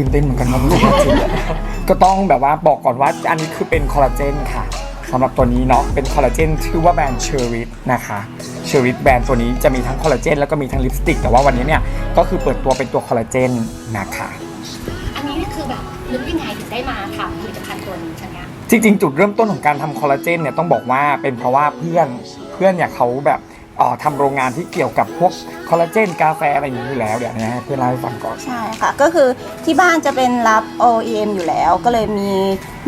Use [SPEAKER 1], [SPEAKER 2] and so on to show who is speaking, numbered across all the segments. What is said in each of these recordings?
[SPEAKER 1] อุ้ยตื่นเต้นเหมือนกันนะลูกจริงๆอะก็ต้องแบบว่าบอกก่อนว่าอันนี้คือเป็นคอลลาเจนค่ะสำหรับตัวนี้เนาะเป็นคอลลาเจนชื่อว่าแบรนด์เชอริสนะคะเชอริสแบรนด์ตัวนี้จะมีทั้งคอลลาเจนแล้วก็มีทั้งลิปสติก แต่ว่าวันนี้เนี่ยก็คือเปิดตัวเป็นตัวคอลลาเจนนะคะ
[SPEAKER 2] อันนี้คือแบบนึกยังไงถึงได้มาทำผลิตภัณฑ์ตัวนี้ชนะ
[SPEAKER 1] จริงๆ จุดเริ่มต้นของการทำคอลลาเจนเนี่ยต้องบอกว่าเป็นเพราะว่าเพื่อนเพื่อนเนี่ยเขาแบบเอ่อ ทำโรงงานที่เกี่ยวกับพวกคอลลาเจนกาแฟอะไรอย่างนี้อยู่แล้วเดี๋ยวนะฮะเพื่อนเล่าให้ฟังก่อน
[SPEAKER 3] ใช่ค่ะ ก็คือที่บ้านจะเป็นรับ OEM อยู่แล้ว ก็เลยมี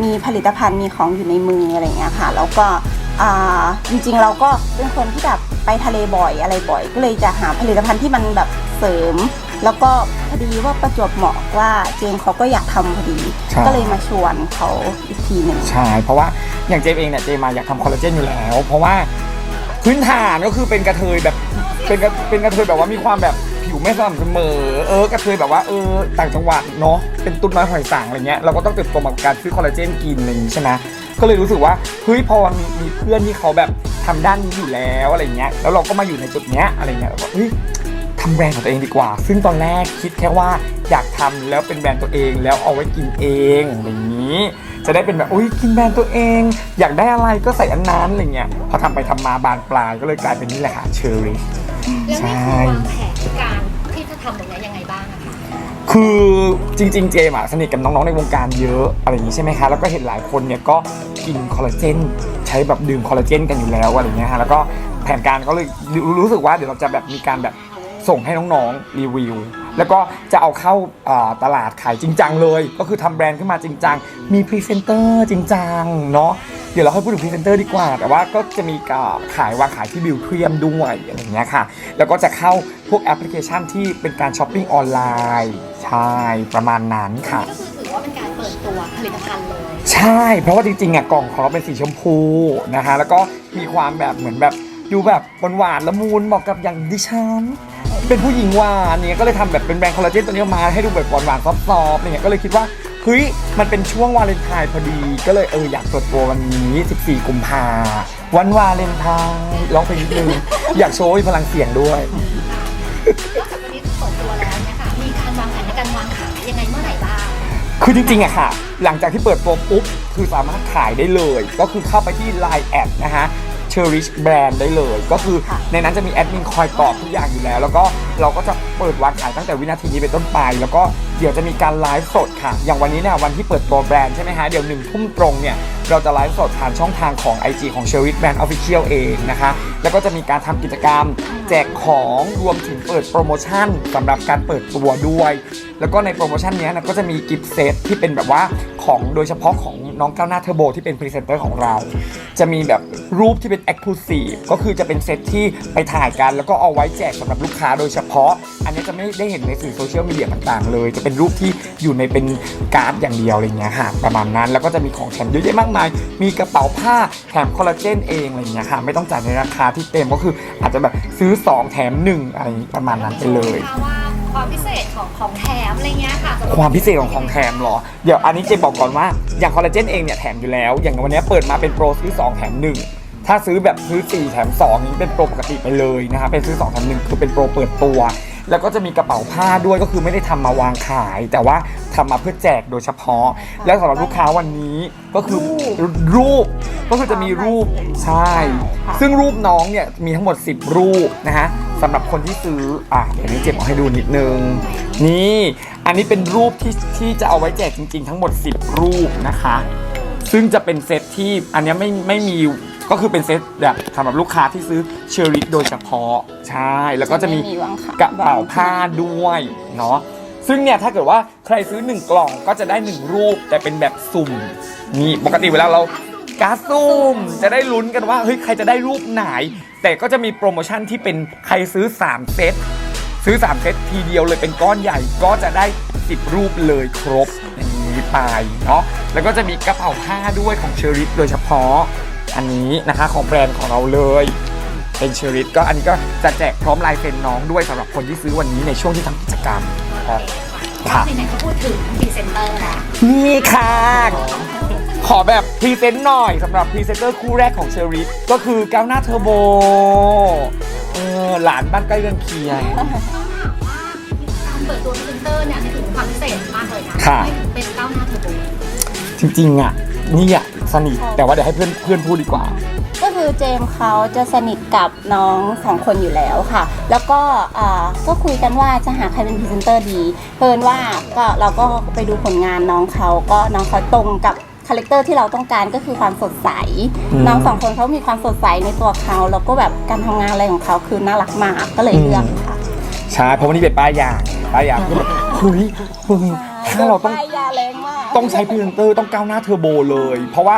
[SPEAKER 3] มีผลิตภัณฑ์มีของอยู่ในมืออะไรอย่างเงี้ยค่ะ แล้วก็อ่าจริงๆเราก็เป็นคนที่แบบไปทะเลบ่อยอะไรบ่อย ก็เลยจะหาผลิตภัณฑ์ที่มันแบบเสริม แล้วก็พอดีว่าประจวบเหมาะว่าเจมส์เขาก็อยากทำพอดี
[SPEAKER 1] ใช่
[SPEAKER 3] ก็เลยมาชวนเขาอีกทีหนึ่ง
[SPEAKER 1] ใช่เพราะว่าอย่างเจมเองเนี่ยเจมมาอยากทำคอลลาเจนอยู่แล้ว เพราะว่า พื้นฐานก็คือเป็นกระเทยแบบเป็นกระเป็นกระเทยแบบว่ามีความแบบผิวไม่สม่ำเสมอ เออกระเทยแบบว่าเออต่างจังหวัดเนาะเป็นตุ้นน้อยหอยสังอะไรเงี้ยเราก็ต้องเติบโตมากับการซื้อคอลลาเจนกินอะไรอย่างงี้ใช่ไหมก็เลยรู้สึกว่าเฮ้ยพอมีมีเพื่อนที่เขาแบบทำด้านนี้อยู่แล้วอะไรเงี้ยแล้วเราก็มาอยู่ในจุดเนี้ยอะไรเงี้ยเราก็เฮ้ยทำแบรนด์ของตัวเองดีกว่า ซึ่งตอนแรกคิดแค่ว่าอยากทำแล้วเป็นแบรนด์ตัวเองแล้วเอาไว้กินเองอะไรอย่างนี้ จะได้เป็นแบบอุ้ยกินแบรนด์ตัวเอง อยากได้อะไรก็ใส่อันนั้นอะไรเงี้ยพอทำไปทำมาบานปลายก็เลยกลายเป็นนี่แหละค่ะเชอรี่
[SPEAKER 2] แล้ว
[SPEAKER 1] ใช่
[SPEAKER 2] นี่คือวางแผนการที่จะทำตรงนี้ยังไงบ้างอะคะ
[SPEAKER 1] คือจริง ๆ เจมอะสนิทกับน้องๆในวงการเยอะอะไรอย่างนี้ใช่ไหมคะแล้วก็เห็นหลายคนเนี่ยก็กินคอลลาเจนใช้แบบดื่มคอลลาเจนกันอยู่แล้วอะไรอย่างเงี้ยฮะแล้วก็แผนการก็เลยรู้รู้สึกว่าเดี๋ยวเราจะแบบมีการแบบ ส่งให้น้องๆรีวิว แล้วก็จะเอาเข้าอ่าตลาดขายจริงจังเลย ก็คือทำแบรนด์ขึ้นมาจริงจังมีพรีเซนเตอร์จริงจังเนาะเดี๋ยวเราค่อยพูดถึงพรีเซนเตอร์ดีกว่า แต่ว่าก็จะมีการขาย วางขายที่บิวเทียมด้วยอะไรอย่างเงี้ยค่ะ แล้วก็จะเข้าพวกแอปพลิเคชันที่เป็นการช้อปปิ้งออนไลน์ใช่ประมาณนั้น
[SPEAKER 2] อัน
[SPEAKER 1] ค่ะ
[SPEAKER 2] นี้ก็คือถือว่าเป็นการเปิดตัวผลิตภัณฑ์เลย
[SPEAKER 1] ใช่ เพราะว่าจริงๆอะกล่องของเราเป็นสีชมพูนะคะ แล้วก็มีความแบบเหมือนแบบดูแบบหวานๆละมุนเหมาะกับอย่างดิฉัน เป็นผู้หญิงหวานเนี่ยก็เลยทำแบบเป็นแบรนด์คอลลาเจนตัวนี้ออกมาให้ดูแบบหวานๆซอฟๆเนี่ยก็เลยคิดว่าเฮ้ยมันเป็นช่วงวาเลนไทน์พอดีก็เลยเอออยากเปิดตัววันนี้ 14 กุมภาวันวาเลนไทน์ร้องเพลงนิดนึง อยากโชว์พลังเสียงด้วย
[SPEAKER 2] วันนี้เปิดตัวแล้วเนี่ยค่ะมีการวางแผนในการวางขายยังไงเมื่อไหร่บ้าง
[SPEAKER 1] คือจริงๆอะค่ะ หลังจากที่เปิดตัวปุ๊บ คือสามารถขายได้เลย ก็คือเข้าไปที่ Line แอดนะฮะ Cherish Brand ได้เลย ก็คือ
[SPEAKER 3] ค่ะ
[SPEAKER 1] ในนั้นจะมีแอดมินคอยตอบทุกอย่างอยู่แล้ว แล้วก็เราก็จะเปิดวางขายตั้งแต่วินาทีนี้เป็นต้นไป แล้วก็เดี๋ยวจะมีการไลฟ์สดค่ะ อย่างวันนี้เนี่ยวันที่เปิดตัวแบรนด์ใช่ไหมฮะ เดี๋ยวหนึ่งทุ่มตรงเนี่ยเราจะไลฟ์สดผ่านช่องทางของ IG ของ Cherish Brand Official เองนะคะ แล้วก็จะมีการทำกิจกรรม แจกของรวมถึงเปิดโปรโมชั่นสำหรับการเปิดตัวด้วย แล้วก็ในโปรโมชั่นเนี้ยนะก็จะมีกิฟต์เซตที่เป็นแบบว่า ของโดยเฉพาะของน้องก้าวหน้าเทอร์โบที่เป็นพรีเซนเตอร์ของเรา จะมีแบบรูปที่เป็น Exclusive ก็คือจะเป็นเซตที่ไปถ่ายกันแล้วก็เอาไว้แจกสำหรับลูกค้าโดยเฉพาะ อันนี้จะไม่ได้เห็นในสื่อโซเชียลมีเดียต่างๆ เลย จะเป็นรูปที่อยู่ในเป็นการ์ดอย่างเดียวอะไรเงี้ยค่ะประมาณนั้น แล้วก็จะมีของแถมเยอะแยะมากมาย มีกระเป๋าผ้าแถมคอลลาเจนเองอะไรเงี้ยค่ะไม่ต้องจ่ายในราคาที่เต็มก็คืออาจจะแบบซื้อ 2 แถม1อะไรประมาณนั้นไปเลย
[SPEAKER 2] ความพิเศษของของแถมอะไรเงี้ยค่ะสำหรับ
[SPEAKER 1] ความพิเศษของของแถมเหรอ เดี๋ยวอันนี้เจบอกก่อนว่า อย่างคอลลาเจนเองเนี่ยแถมอยู่แล้ว อย่างวันนี้เปิดมาเป็นโปรซื้อ 2 แถม 1 ถ้าซื้อแบบซื้อ 4 แถม 2 นี้เป็นโปรปกติไปเลยนะคะเป็นซื้อ 2 แถม 1 คือเป็นโปรเปิดตัว แล้วก็จะมีกระเป๋าผ้าด้วยก็คือไม่ได้ทำมาวางขาย แต่ว่าทำมาเพื่อแจกโดยเฉพาะ แล้วสำหรับลูกค้าวันนี้ก็คือรูปก็คือจะมีรูปใช่ ซึ่งรูปน้องเนี่ยมีทั้งหมด 10 รูปนะฮะ สำหรับคนที่ซื้อ อะเดี๋ยวนี้เจ็บเอาให้ดูนิดนึง นี่ อันนี้เป็นรูปที่ที่จะเอาไว้แจกจริง ๆ ทั้งหมด 10 รูปนะคะ ซึ่งจะเป็นเซตที่อันเนี้ยไม่ไม่มีก็คือเป็นเซตแบบสำหรับลูกค้าที่ซื้อเชอริโดยเฉพาะ ใช่ แล้วก็จะมี
[SPEAKER 3] จะไม่มีวางขาย
[SPEAKER 1] กระเป๋าผ้าด้วยเนาะซึ่งเนี่ยถ้าเกิดว่าใครซื้อ 1 กล่องก็จะได้ 1 รูปแต่เป็นแบบสุ่มนี่ปกติเวลาเรา การ์ดซุ่มจะได้ลุ้นกันว่าเฮ้ยใครจะได้รูปไหน แต่ก็จะมีโปรโมชั่นที่เป็นใครซื้อ 3 เซตซื้อ 3 เซตทีเดียวเลยเป็นก้อนใหญ่ก็จะได้ 10 รูปเลยครบอย่างนี้ไปเนาะแล้วก็จะมีกระเป๋าผ้าด้วยของเชอริสโดยเฉพาะอันนี้นะคะของแบรนด์ของเราเลยเป็นเชอริสก็อันนี้ก็จะแจกพร้อมลายเซ็นน้องด้วยสำหรับคนที่ซื้อวันนี้ในช่วงที่ทำกิจกรรมครับ
[SPEAKER 2] ค่ะ ไหนๆก็พูดถึงพรีเซนเตอร์แล้ว
[SPEAKER 1] นี่ค่ะข อแบบพรีเซนต์หน่อยสำหรับพรีเซนเตอร์คู่แรกของเชอริสก็คือก้าวหน้าเทอร์โบเออหลานบ้านใกล้เรือนเคียง
[SPEAKER 2] การเปิดตัวพรีเซนเตอร์เนี่ยในถึงความพิเศษมากเลยนะ
[SPEAKER 1] ค่ะ
[SPEAKER 2] ไม่ถึงเป็นก้าวหน้าเทอร์โบ
[SPEAKER 1] จริงๆอะนี่อะสนิทแต่ว่าเดี๋ยวให้เพื่อนเพื่อนพูดดีกว่า
[SPEAKER 3] ก็คือเจมส์เขาจะสนิทกับน้องสองคนอยู่แล้วค่ะ แล้วก็อ่าก็คุยกันว่าจะหาใครเป็นพรีเซนเตอร์ดี เพิ่นว่าก็เราก็ไปดูผลงานน้องเขาก็น้องเขาตรงกับคาแรคเตอร์ที่เราต้องการก็คือความสดใส
[SPEAKER 1] อืม
[SPEAKER 3] น้องสองคนเขามีความสดใสในตัวเขาแล้วก็แบบการทำงานอะไรของเขาคือน่ารักมากก็เลยเลือกค่ะ
[SPEAKER 1] ใช่เพราะวันนี้เป็นป้ายยางป้ายยางคือแบบเฮ้ยมึงถ้าเราต้อง
[SPEAKER 3] ป้ยยาแรงมาก
[SPEAKER 1] ต้องใช้พรีเซนเตอร์ต้องก้าวหน้าเทอร์โบเลย เพราะว่า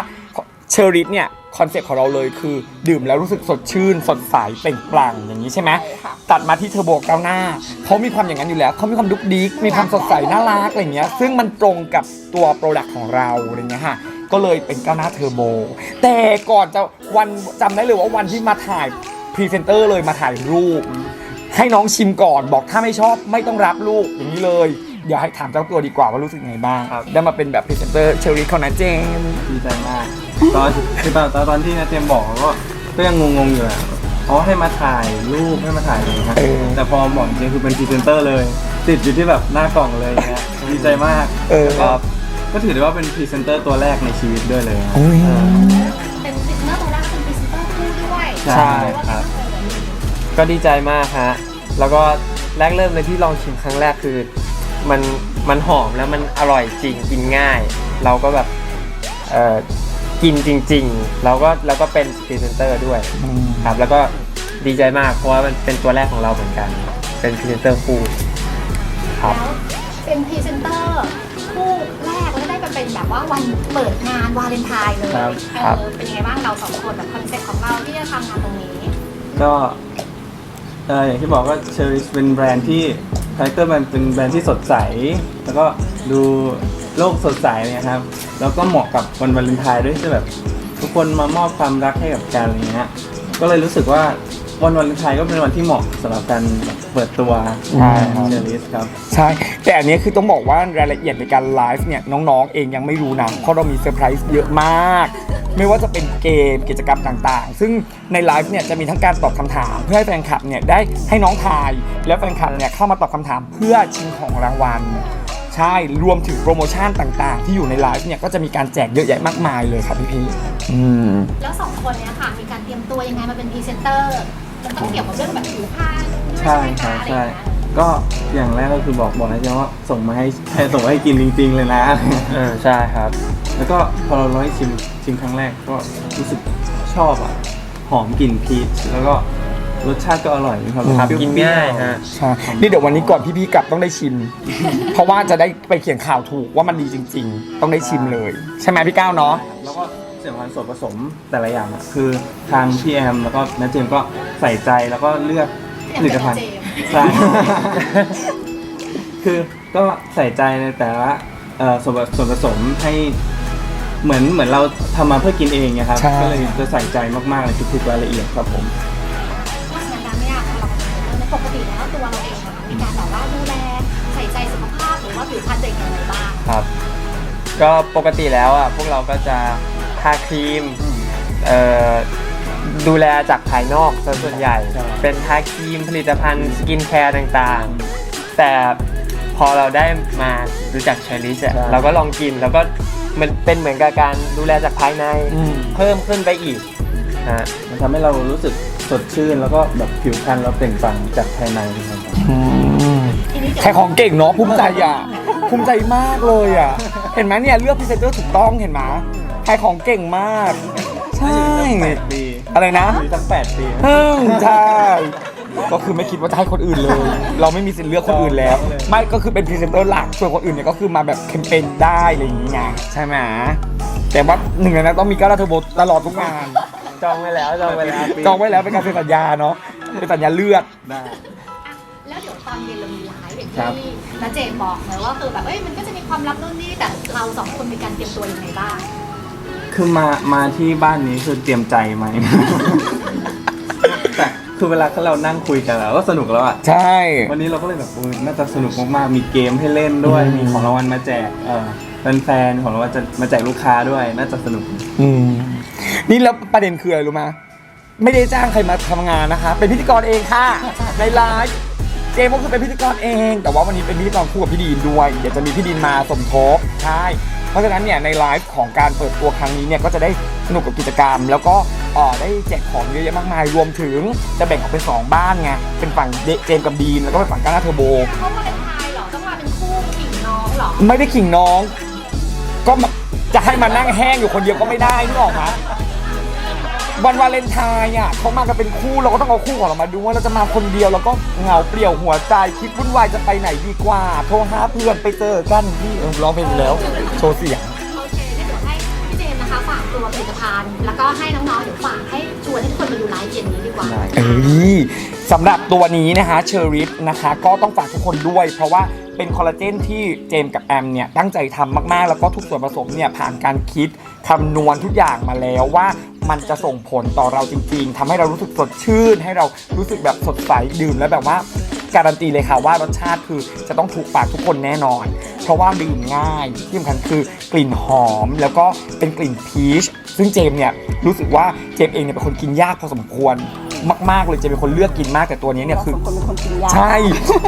[SPEAKER 1] เชอริสเนี่ย คอนเซ็ปต์ของเราเลยคือ ดื่มแล้วรู้สึกสดชื่น สดใสเปล่งปลั่งอย่างนี้ใช่ไหม
[SPEAKER 3] ใช่ค่ะ
[SPEAKER 1] ตัดมาที่เทอร์โบก้าวหน้าเขามีความอย่างนั้นอยู่แล้วเขามีความดุกดิกมีความสดใสน่ารักอะไรเงี้ยซึ่งมันตรงกับตัวโปรดักต์ของเราอะไรเงี้ยฮะก็เลยเป็นก้าวหน้าเทอร์โบแต่ก่อนจะวันจำได้เลยว่าวันที่มาถ่ายพรีเซนเตอร์เลยมาถ่ายรูป ให้น้องชิมก่อนบอกถ้าไม่ชอบไม่ต้องรับลูกอย่างนี้เลย เดี๋ยวให้ถามเจ้าตัวดีกว่าว่ารู้สึกไงบ้าง
[SPEAKER 4] ครับ
[SPEAKER 1] ได้มาเป็นแบบพรีเซนเตอร์เชอรี่เขานะเจมส์
[SPEAKER 4] ดีใจมาก ตอนคือตอนตอนตอนที่นาเจมบอกก็ก็ยังงงๆอยู่แหละเขาให้มาถ่ายรูปให้มาถ่ายอะไรอย่างเงี้ย
[SPEAKER 1] เออ
[SPEAKER 4] แต่พอบอกจริงๆคือเป็นพรีเซนเตอร์เลย ติดอยู่ที่แบบหน้ากล่องเลยอย่างเงี้ยดีใจมาก
[SPEAKER 1] เออ
[SPEAKER 4] แล้วก็ก็ถือได้ว่าเป็นพรีเซนเตอร์ตัวแรกในชีวิตด้วยเลยครับ
[SPEAKER 1] โอ้ย
[SPEAKER 4] เออ
[SPEAKER 2] เป็นพรีเซนเตอร์ตัวแรกเป็นพรีเซนเตอร์คู่ด้วย
[SPEAKER 4] ใช่ครับ
[SPEAKER 5] ก็ดีใจมากฮะ แล้วก็แรกเริ่มเลยที่ลองชิมครั้งแรกคือ มันมันหอมแล้วมันอร่อยจริงกินง่าย เราก็แบบเออกินจริงๆแล้วก็แล้วก็เป็นพรีเซนเตอร์ด้วยครับแล้วก็ดีใจมากเพราะว่ามันเป็นตัวแรกของเราเหมือนกัน เป็นพรีเซนเตอร์คู่ครับ
[SPEAKER 2] แล้วเป็นพรีเซนเตอร์คู่แรกแล้วได้มาเป็นแบบว่าวันเปิดงานวาเลนไทน์เลย
[SPEAKER 4] ครับ
[SPEAKER 2] เอ
[SPEAKER 1] ครับ
[SPEAKER 2] อเป็นยังไงบ้างเราสองคนแบบคอนเซ็ปต์ของเราที่จะทำงานตรงนี้
[SPEAKER 4] ก็เอ่ออย่างที่บอกว่าเชอริสเป็นแบรนด์ที่ คาแรคเตอร์มันเป็นแบรนด์ที่สดใส แล้วก็ดูโลกสดใสเนี่ยครับ แล้วก็เหมาะกับวันวาเลนไทน์ด้วยที่แบบ ทุกคนมามอบความรักให้กับกันอะไรเงี้ย ก็เลยรู้สึกว่า วันวาเลนไทน์ก็เป็นวันที่เหมาะสำหรับการเปิดตัว
[SPEAKER 1] ใช่ครับ
[SPEAKER 4] เชอริสครับ
[SPEAKER 1] ใช่ แต่อันนี้คือต้องบอกว่ารายละเอียดในการไลฟ์เนี่ยน้องๆ เองยังไม่รู้นะ เพราะเรามีเซอร์ไพรส์เยอะมาก ไม่ว่าจะเป็นเกมกิจกรรมต่างๆ ซึ่งในไลฟ์เนี่ยจะมีทั้งการตอบคำถาม เพื่อให้แฟนคลับเนี่ยได้ให้น้องทาย แล้วแฟนคลับเนี่ยเข้ามาตอบคำถามเพื่อชิงของรางวัล ใช่รวมถึงโปรโมชั่นต่างๆ ที่อยู่ในไลฟ์เนี่ยก็จะมีการแจกเยอะแยะมากมายเลยครับพี่ๆอืม
[SPEAKER 2] แล้วสองคนเนี้ยค่ะ มีการเตรียมตัวยังไงมาเป็นพรีเซนเตอร์ มันต้องเกี่ยวกับเรื่องแบบผิวพรรณด้วย
[SPEAKER 4] ใช่
[SPEAKER 2] ไหม
[SPEAKER 4] ครั
[SPEAKER 2] คะ
[SPEAKER 4] บ
[SPEAKER 2] อะไรอ
[SPEAKER 4] ใช่
[SPEAKER 2] ย่างเงี้ย
[SPEAKER 4] ก็อย่างแรกก็คือบอกบอกนะจ๊ะว่าส่งมาให้ให้ส่งมาให้กินจริง ๆ เลยนะ
[SPEAKER 5] เออใช่ครับ
[SPEAKER 4] แล้วก็พอเราลองให้ชิมชิมครั้งแรกก็รู้สึกชอบอะหอมกลิ่นพีชแล้วก็รสชาติก็อร่อยมีความ
[SPEAKER 5] ครับ
[SPEAKER 4] เปรี้วๆ
[SPEAKER 5] กินง่ายฮะ
[SPEAKER 1] ใช่นี่เดี๋ยววันนี้ก่อนพี่ๆกลับต้องได้ชิม เพราะว่าจะได้ไปเขียนข่าวถูกว่ามันดีจริง ๆ ต้องได้ชิมเลย ใช่ไหมพี่ก้าวเนาะ
[SPEAKER 4] แล้วก็ สิ่งสำคัญส่วนผสมแต่ละอย่างอะคือทางพี่แอมแล้วก็น้าเจมส์ก็ใส่ใจแล้วก็เลือกผลิตภัณฑ์
[SPEAKER 2] เจมส์
[SPEAKER 4] ใช่ คือก็ใส่ใจในแต่ละเอ่อส่วนผส่วนผสมให้เหมือนเหมือนเราทำมาเพื่อกินเองนะครับ
[SPEAKER 1] ใช่
[SPEAKER 4] ก็เลยจะใส่ใจมากๆในทุกๆรายละเอียดครับผม
[SPEAKER 2] เพราะฉะนั้นแล้วเนี่ยพอเราเป็นพรีเซนเตอร์ในยปกติแล้วตัวเราเองอะมีการแบบว่าดูแลใส่ใจสุขภาพหรือว่าผิวพรรณตัวเองยังไงบ้าง
[SPEAKER 5] ครับ ก็ปกติแล้วอะพวกเราก็จะทาครีมเอ่อดูแลจากภายนอกซะส่วนใหญ่
[SPEAKER 4] ใช่
[SPEAKER 5] เป็นทาครีมผลิตภัณฑ์สกินแคร์ต่างๆ แต่พอเราได้มารู้จักเชอริสอะเราก็ลองกินแล้วก็มันเป็นเหมือนกับการดูแลจากภายใน
[SPEAKER 1] อืม
[SPEAKER 5] เพิ่มขึ้นไปอีกฮะ
[SPEAKER 4] มันทำให้เรารู้สึกสดชื่นแล้วก็แบบผิวพรรณเราเปล่งปลั่งจากภายในนะครับ
[SPEAKER 2] ทีนี้เดี๋ยว
[SPEAKER 1] ใครของเก่งเนาะภูมิใจอะภูมิใจมากเลยอะ เห็นไหมเนี่ยเลือกพรีเซนเตอร์ถูกต้องเห็นไหม ใครของเก่งมาก ใช่
[SPEAKER 4] แปดปี
[SPEAKER 1] อะไรนะ
[SPEAKER 4] หรือตั้งแปดปี
[SPEAKER 1] อืมใช่ ก็คือไม่คิดว่าจะให้คนอื่นเลย เราไม่มีสิทธิ์เลือกคนอื่นแล้ว ไม่ก็คือเป็นพรีเซนเตอร์หลักส่วนคนอื่นเนี่ยก็คือมาแบบแคมเปญได้อะไรอย่างเงี้ยใช่ไหมแต่ว่าหนึ่งในนั้นต้องมีก้าวหน้าเทอร์โบตลอดทุกงาน
[SPEAKER 5] จองไว้แล้วจองไว้แล้ว
[SPEAKER 1] จองไว้แล้วเป็นการเซ็นสัญญาเนาะเป็นสัญญาเลือด
[SPEAKER 4] ได้
[SPEAKER 2] อะแล้วเดี๋ยวตอนเย็นเรามีไลฟ์อย่าง
[SPEAKER 4] ครับ
[SPEAKER 2] ที่น้าเจมส์บอกเลยว่าคือแบบเอ้ยมันก็จะมีความลับนู่นนี่แต่เราสองคนมีการเตรียมตัวยังไงบ้าง
[SPEAKER 4] คือมามาที่บ้านนี้คือเตรียมใจไหม แต่คือเวลาที่เรานั่งคุยกันแล้วก็สนุกแล้วอะ
[SPEAKER 1] ใช่
[SPEAKER 4] วันนี้เราก็เลยแบบอุ๊ยน่าจะสนุกมากๆ มีเกมให้เล่นด้วย
[SPEAKER 1] อืม
[SPEAKER 4] มีของรางวัลมาแจกเออแฟนๆของรางวัลจะมาแจกลูกค้าด้วย น่าจะสนุก
[SPEAKER 1] อืม นี่แล้วประเด็นคืออะไรรู้ไหมไม่ได้จ้างใครมาทำงานนะคะ เป็นพิธีกรเองค่ะ ในไลฟ์ เจมส์ก็คือเป็นพิธีกรเอง แต่ว่าวันนี้เป็นพิธีกรคู่กับพี่ดีนด้วย เดี๋ยวจะมีพี่ดีนมาสมทบใช่เพราะฉะนั้นเนี่ยในไลฟ์ของการเปิดตัวครั้งนี้เนี่ยก็จะได้สนุกกับกิจกรรม แล้วก็เอ่อได้แจกของเยอะแยะมากมายรวมถึงจะแบ่งออกเป็นสองบ้านไงเป็นฝั่งเดเจมส์กับดีนแล้วก็เป็นฝั่งก้าวหน้าเทอร์โบ
[SPEAKER 2] เขาวาเลนไทน์เหรอต้องมาเป็นคู่ขิงน้องเหรอ
[SPEAKER 1] ไม่ได้ขิงน้อง ก็มาจะให้มานั่งแห้งอยู่คนเดียวก็ไม่ได้นึกออกไหม วันวาเลนไทน์อะเขามากันเป็นคู่เราก็ต้องเอาคู่ของเรามาด้วยเราจะมาคนเดียวแล้วก็เหงาเปลี่ยวหัวใจคิดวุ่นวายจะไปไหนดีกว่า โทรหาเพื่อนไปเจอกันที่เออร้องเพลงอยู่แล้ว โชว์เสียง
[SPEAKER 2] โอเคงั้นเดี๋ยวให้พี่เจมส์นะคะฝากตัวผลิตภัณฑ์แล้วก็ให้น้องๆเดี๋ยวฝากให้ชวนให้ทุกคนมาดูไลฟ์เย็นนี้ดีกว่า
[SPEAKER 1] เอ้ยสำหรับตัวนี้นะคะเชอริฟนะคะ ก็ต้องฝากทุกคนด้วยเพราะว่าเป็นคอลลาเจนที่เจมส์กับแอมเนี่ยตั้งใจทำมากๆ แล้วก็ทุกส่วนผสมเนี่ยผ่านการคิดคำนวณทุกอย่างมาแล้วว่า มันจะส่งผลต่อเราจริง ๆทำให้เรารู้สึกสดชื่น ให้เรารู้สึกแบบสดใสดื่มแล้วแบบว่าการันตีเลยค่ะว่ารสชาติคือจะต้องถูกปากทุกคนแน่นอน เพราะว่าดื่มง่ายที่สำคัญคือกลิ่นหอมแล้วก็เป็นกลิ่นพีชซึ่งเจมส์เนี่ยรู้สึกว่าเจมส์เองเนี่ยเป็นคนกินยากพอสมควรมากๆเลยเจมส์เป็นคนเลือกกินมากแต่ตัวนี้เนี่ย
[SPEAKER 3] เรา
[SPEAKER 1] คื
[SPEAKER 3] ส
[SPEAKER 1] อ
[SPEAKER 3] องคนเป็นคนกินยา
[SPEAKER 1] ใช่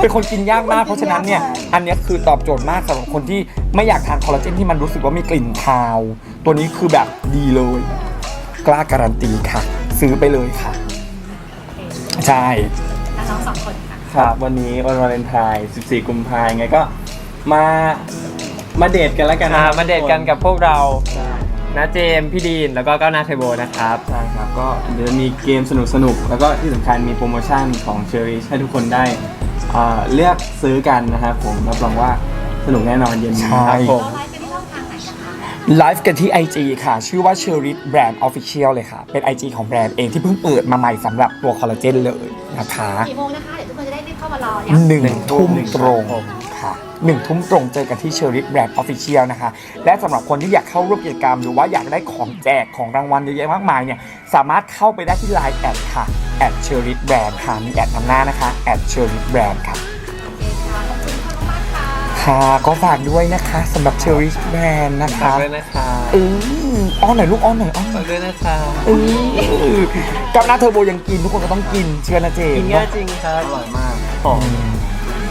[SPEAKER 1] เป็นคนกินยากมากเพราะฉะนั้นเนี่ยอันเนี้ยคือตอบโจทย์มากสำหรับคนที่ไม่อยากทานคอลลาเจนที่มันรู้สึกว่ามีกลิ่นคาว ตัวนี้คือแบบดีเลย กล้าการันตีค่ะ ซื้อไปเลยค่ะ ใช่
[SPEAKER 2] แล้วน้องสองคนค่ะ
[SPEAKER 4] ครับวันนี้วันวาเลนไทน์14 กุมภาพันธ์ไงก็มามาเดทกันแล้วกัน
[SPEAKER 5] อ่า
[SPEAKER 4] นะครับ
[SPEAKER 5] มาเดทกันกับพวกเรา
[SPEAKER 4] ใช่
[SPEAKER 5] นะเจมส์พี่ดีนแล้วก็ก้าวหน้าเทโบนะครับ
[SPEAKER 4] ใช่ครับก็เดี๋ยวมีเกมสนุกๆแล้วก็ที่สำคัญมีโปรโมชั่นของเชอรี่ให้ทุกคนได้อ่าเลือกซื้อกันนะครับผมรับรองว่าสนุกแน่นอนเย็นนี้ครับผม
[SPEAKER 2] ไลฟ์กันที่
[SPEAKER 1] IG ค่ะ ชื่อว่า Cherit Brand Official เลยค่ะ เป็น IG ของแบรนด์เองที่เพิ่งเปิดมาใหม่สำหรับตัวคอลลาเจนเลยนะคะ
[SPEAKER 2] กี่โมงนะคะ เดี๋ยวทุกคนจะได้รีบเข้ามารอย้ำ
[SPEAKER 1] หนึ่ง
[SPEAKER 5] หนึ่งทุ่
[SPEAKER 1] ทุ่ม
[SPEAKER 5] ม
[SPEAKER 1] ตรงค่ะหนึ่งทุ่มตรงเจอกันที่เชอริ t แบรนด์ออฟฟิเชียลนะคะ และสำหรับคนที่อยากเข้าร่วมกิจกรรม หรือว่าอยากได้ของแจกของรางวัลเยอะแยะมากมายเนี่ยสามารถเข้าไปได้ที่ Line แอดค่ะแอดเชอริ t แบรนด์ค่ะมีแอดนำหน้านะคะแอดเชอริ t แบรนด์ค่ะ
[SPEAKER 2] ค่ะ
[SPEAKER 1] ค่ะก็ฝากด้วยนะคะสำหรับเชอริ t แบรนด์นะ
[SPEAKER 5] ฝาก
[SPEAKER 1] คะ
[SPEAKER 5] ด้วยนะคะ
[SPEAKER 1] เอออ้อนหน่อยลูกอ้อนหน่อยอ้อนหน่
[SPEAKER 5] ฝา
[SPEAKER 1] อกย
[SPEAKER 5] ด้วยนะคะ
[SPEAKER 1] เออกับหน้าเทอร์โบยังกินทุกคนก็ต้องกินเชื่อนะเจ
[SPEAKER 5] กินง่ายจริงครับ
[SPEAKER 4] อร่อยมาก
[SPEAKER 5] หอม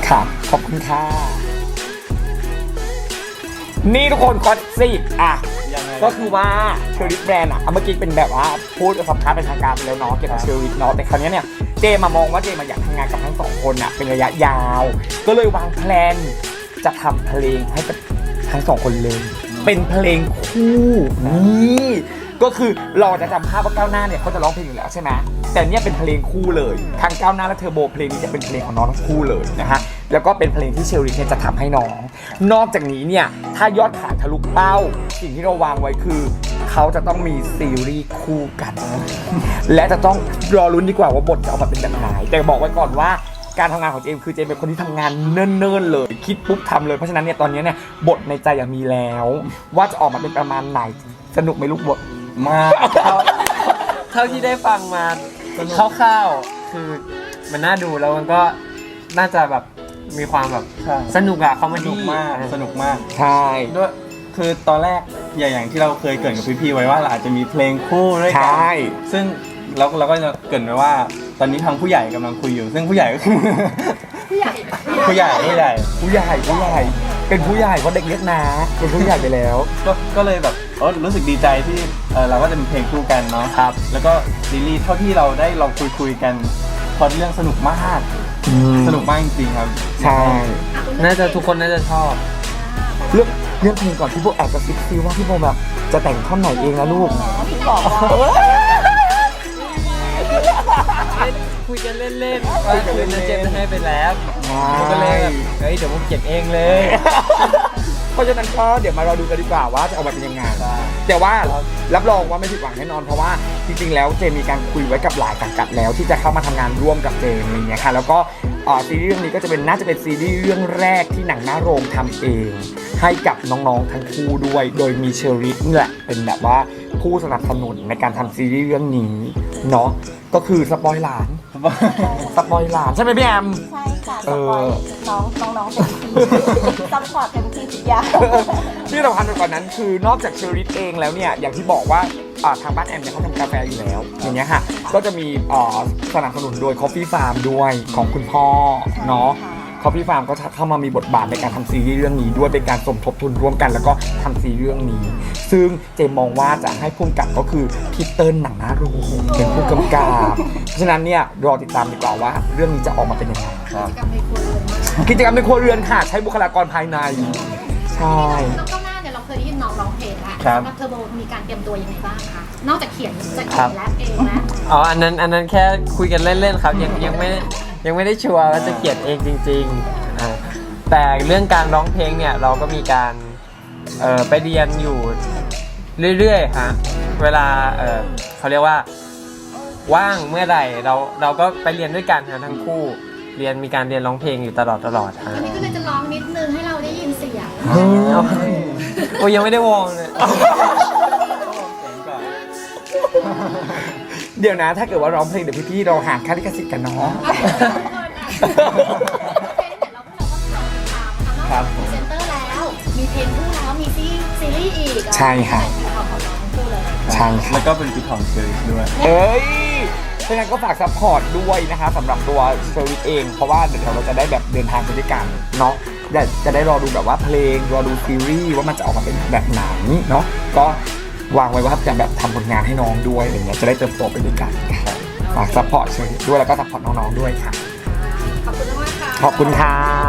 [SPEAKER 1] ค่ะขอบคุณค่ะนี่ทุกคนก็สิบอะ
[SPEAKER 4] ยังไง
[SPEAKER 1] ก็คือว่าเชอริ t แบรนด์อะเมื่อกี้เป็นแบบว่าพูดสัมภาษณ์เป็นทางการไปแล้วเนาะเกี่ยวกับเชอริ t เนาะแต่คราวเนี้ยเนี่ยเจมามองว่าเจมาอยากทำงานกับทั้งสองคนอะเป็นระยะยาว ก็เลยวางแผน จะทำเพลงให้กับทั้งสองคนเลย เป็นเพลงคู่นี่ก็คือเราจะจำภาพว่าก้าวหน้าเนี่ยเขาจะร้องเพลงอยู่แล้วใช่ไหมแต่เนี่ยเป็นเพลงคู่เลยทั้งก้าวหน้าและเทอร์โบเพลงนี้จะเป็นเพลงของน้องทั้งคู่เลยนะฮะแล้วก็เป็นเพลงที่เชอริเนี่ยจะทำให้น้อง นอกจากนี้เนี่ยถ้ายอดขายทะลุเป้า สิ่งที่เราวางไว้คือเขาจะต้องมีซีรีส์คู่กัน และจะต้องรอลุ้นดีกว่าว่าบทจะออกมาเป็นแบบไหนแต่บอกไว้ก่อนว่า การทำงานของเจมส์คือเจมส์เป็นคนที่ทำงานเนิ่นๆเลย คิดปุ๊บทำเลยเพราะฉะนั้นเนี่ยตอนนี้เนี่ยบทในใจอะมีแล้ว ว่าจะออกมาเป็นประมาณไหนสนุกไหมลูกบท
[SPEAKER 4] มาก
[SPEAKER 5] เท่าเท่าที่ได้ฟังมาคร่าวๆคือมันน่าดูแล้วมันก็น่าจะแบบมีความแบบ
[SPEAKER 4] ใช่
[SPEAKER 5] สนุกอะคอมเม
[SPEAKER 4] สนุ
[SPEAKER 5] ดี้
[SPEAKER 4] กมากสนุกมาก
[SPEAKER 1] ใช่
[SPEAKER 4] ด้วยคือตอนแรกอย่างอย่างที่เราเคยเกริดกับพี่ๆไว้ว่าเราอาจจะมีเพลงคู่ด้วย
[SPEAKER 1] ใช
[SPEAKER 4] กัน่ซึ่งเราเราก็จะเกริดไว้ว่า ตอนนี้ทางผู้ใหญ่กำลังคุยอยู่ ซึ่งผู้ใหญ่ก็คือ
[SPEAKER 2] ผู้ใหญ่
[SPEAKER 4] ผู้ใหญ่ผู้ใหญ่
[SPEAKER 1] ผู้ใหญ่ผู้ใหญ่ เป็นผู้ใหญ่เพราะเด็กเล็กนะเป็นผู้ใหญ่ไปแล้ว
[SPEAKER 4] ก็ก็เลยแบบเออรู้สึกดีใจที่เออเราก็จะมีเพลงคู่กันเนาะครับ แล้วก็ซีรีส์เท่าที่เราได้ลองคุยคุยๆกันพอเรื่องสนุกมากสนุกมากจริงๆครับ
[SPEAKER 1] ใช่
[SPEAKER 5] น่าจะทุกคนน่าจะชอบ
[SPEAKER 1] เรื่องเรื่องเพลงก่อนพี่โบแอบกระซิบซิว่าพี่โบแบบจะแต่งท่อนไหนเองนะลูก
[SPEAKER 3] พี่บอกว่า
[SPEAKER 5] คุยกันเล่นๆว่าคืนนั้นเจมส์ให้ไปแล้วผมก็เลยแบบเฮ้ยเดี๋ยวผมเก็บเองเลย
[SPEAKER 1] เพราะฉะนั้นก็เดี๋ยวมารอดูกันดีกว่าว่าจะออกมาเป็นยังไง แต่ว่ารับรองว่าไม่ผิดหวังแน่นอนเพราะว่าจริง ๆ แล้วเจมมีการคุยไว้กับหลายสังกัดแล้ว ที่จะเข้ามาทำงานร่วมกับเจมอะไรเงี้ยค่ะแล้วก็เอ่อซีรีส์เรื่องนี้ก็จะเป็นน่าจะเป็นซีรีส์เรื่องแรกที่หนังหน้าโรงทำเอง ให้กับน้องๆทั้งคู่ด้วย โดยมีเชอริสนี่แหละเป็นแบบว่าผู้สนับสนุนในการทำซีรีส์เรื่องนี้เนาะ ก็คือสปอยหลาน สปอยหลานใช่ไหมพี่แอม
[SPEAKER 3] ใช่ค่ะส
[SPEAKER 1] เออ
[SPEAKER 3] ปอยน้องน้องๆเต็มที่ซัพพอร์ตเต็มที่ทุกอย่าง
[SPEAKER 1] ที่สำคัญไปกว่านั้นคือนอกจากเชอริสเองแล้วเนี่ยอย่างที่บอกว่าอ่าทางบ้านแอมเนี่ยเขาทำกาแฟอยู่แล้วอย่างเงี้ยค่ะก็จะมีเอ่อสนับสนุนโดย Coffee Farm ด้วยของคุณพ่อเนาะ
[SPEAKER 3] ค่ะ
[SPEAKER 1] Coffee Farm ก็เข้ามามีบทบาทในการทำซีรีส์เรื่องนี้ด้วยเป็นการสมทบทุนร่วมกัน แล้วก็ทำซีรีส์เรื่องนี้ ซึ่งเจมมองว่าจะให้พุ่มกับก็คือพี่เติ้ลหนังหน้าโรงเป็นผู้กำกับเพราะฉะนั้นเนี่ยรอติดตามดีกว่าว่า เรื่องนี้จะออกมาเป็นยังไง
[SPEAKER 4] ครับ
[SPEAKER 2] กิจกรรมในครัวเรือนมาก
[SPEAKER 1] กิจกรรมในครัวเรือนค่ะใช้บุคลากรภายในใช่
[SPEAKER 2] แล้วก็หน้าเนี่ยเราเคยได้ยินน้องร้องเพลงแล้ว
[SPEAKER 4] ครับ
[SPEAKER 2] สำหรับเทอร์โบมีการเตรียมตัวยังไงบ้างคะนอกจากเขียนจะ
[SPEAKER 5] ครั
[SPEAKER 2] เขีย
[SPEAKER 5] บ
[SPEAKER 2] นแรปเองแล้ว
[SPEAKER 5] อ๋ออันนั้นอันนั้นแค่คุยกันเล่นๆครับยังยังไม่ ยังไม่ได้ชัวร์ว่าจะเขียนเองจริงๆอ่าแต่เรื่องการร้องเพลงเนี่ยเราก็มีการเอ่อไปเรียนอยู่เรื่อยๆฮะเวลาเอ่อเขาเรียกว่าว่างเมื่อใดเราเราก็ไปเรียนด้วยกันฮะทั้งคู่เรียนมีการเรียนร้องเพลงอยู่ตลอดตลอดฮะ
[SPEAKER 2] วันนี้ก็เลยจะร้องนิดนึงให้เราได้ยินเสียง
[SPEAKER 5] เอาโอ้ยยังไม่ได้วอร์มเลย
[SPEAKER 1] เดี๋ยวนะถ้าเกิดว่าร้องเพลงเดี๋ยวพี่ๆเราห่างค่าลิขสิทธิ์กันเนาะ
[SPEAKER 2] โอเคเดี๋ยวเราพวกเราก็รอติดตามนะคะนอก
[SPEAKER 4] ครั
[SPEAKER 2] จาก
[SPEAKER 4] บ
[SPEAKER 2] พรีเซนเตอร์แล้ว มีเพลงคู่แล้ว มีซีซีรีส์อีก
[SPEAKER 1] ใช่ค่ะ
[SPEAKER 2] เป็นของของน้องทั้งคู่เลย
[SPEAKER 1] ใช่ค่ะ
[SPEAKER 4] แล้วก็เป็นปีของเชอริสด้วย
[SPEAKER 1] เอ้ยดังนั้นก็ฝากซัพพอร์ตด้วยนะคะสำหรับตัวเซอร์วิสเอง เพราะว่าเดี๋ยวเราจะได้แบบเดินทางไปด้วยกันเนาะจะจะได้รอดูแบบว่าเพลง รอดูซีรีส์ว่ามันจะออกมาเป็นแบบไหนเนาะ ก็ วางไว้ว่าจะแบบทำผลงานให้น้องด้วยอะไรเงี้ยจะได้เติบโตไปด้วยกันค่ะฝากซัพพอร์ตเชอร์วิสด้วยแล้วก็ซัพพอร์ตน้องๆด้วยค่ะ
[SPEAKER 2] ขอบคุณมากๆค่ะ
[SPEAKER 1] ขอบคุณค่ะ